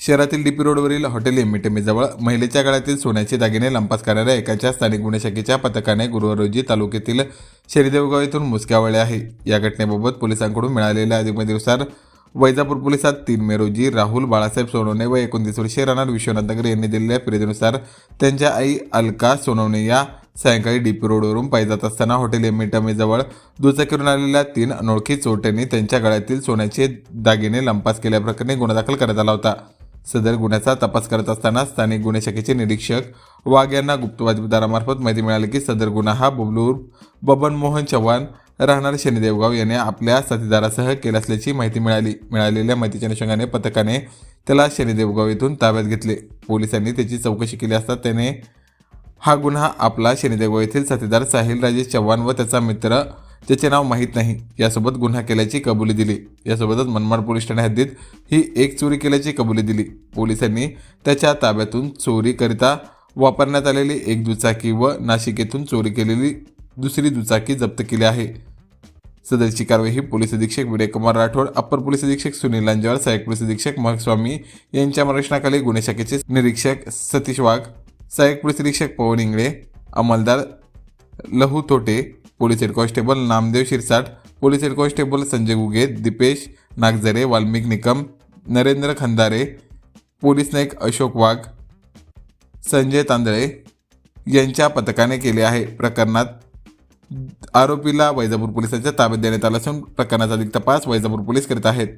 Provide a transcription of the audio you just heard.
शहरातील डीपी रोडवरील hotel M महिलेच्या गळ्यातील सोन्याचे दागिने लंपास करणाऱ्या एकाच्या स्थानिक गुन्हे शाखेच्या पथकाने गुरुवार रोजी तालुक्यातील शरीदेवगाव येथून मुसक्यावळे आहे. या घटनेबाबत पोलिसांकडून मिळालेल्या अधिमतीनुसार वैजापूर पोलिसात तीन मे रोजी राहुल बाळासाहेब सोनवणे व एकोणतीस वर्षीय राहणार विश्वनाथ नगर यांनी दिलेल्या फिर्यादीनुसार त्यांच्या आई अलका सोनवणे या सायंकाळी डीपी रोडवरून पायी जात असताना हॉटेल एमिटमीजवळ दुचाकीवरून आलेल्या तीन अनोळखी चोरट्यांनी त्यांच्या गळ्यातील सोन्याचे दागिने लंपास केल्याप्रकरणी गुन्हा दाखल करण्यात आला होता. सदर गुन्ह्याचा तपास करत असताना स्थानिक गुन्हे शाखेचे निरीक्षक वाघ यांना गुप्त बातमीदारामार्फत माहिती मिळाली की सदर गुन्हा हा बबलूर बबन मोहन चव्हाण राहणार शनिदेवगाव याने आपल्या साथीदारासह केला असल्याची माहिती मिळाली. मिळालेल्या माहितीच्या अनुषंगाने पथकाने त्याला शनिदेवगाव येथून ताब्यात घेतले. पोलिसांनी त्याची चौकशी केली असता त्याने हा गुन्हा आपला शनिदेवगाव येथील साथीदार साहिल राजेश चव्हाण व त्याचा मित्र ज्याचे नाव माहीत नाही. यासोबत गुन्हा केल्याची कबुली दिली. यासोबतच मनमाड पोलीस ठाणे हद्दीत ही एक चोरी केल्याची कबुली दिली. पोलिसांनी त्याच्या ताब्यातून चोरीकरिता वापरण्यात आलेली एक दुचाकी व नाशिकेतून चोरी केलेली दुसरी दुचाकी जप्त केली आहे. सदरची कारवाई ही पोलीस अधीक्षक विजयकुमार राठोड अप्पर पोलीस अधीक्षक सुनील लांजवार सहाय्यक पोलीस अधीक्षक महक स्वामी यांच्या मार्गदर्शनाखाली गुन्हे शाखेचे निरीक्षक सतीश वाघ सहाय्यक पोलीस अधीक्षक पवन Ingale अंमलदार Lahu Tote police head constable Namdev Shirsat police head constable Sanjay Guge Deepesh Nagzare Valmik Nikam Narendra Khandare police naik Ashok Wagh Sanjay Tandale यांच्या पथकाने केले आहे. प्रकरणात आरोपीला वैजापूर पोलिसांच्या ताब्यात देण्यात आला असून प्रकरणाचा अधिक तपास वैजापूर पोलीस करीत आहेत.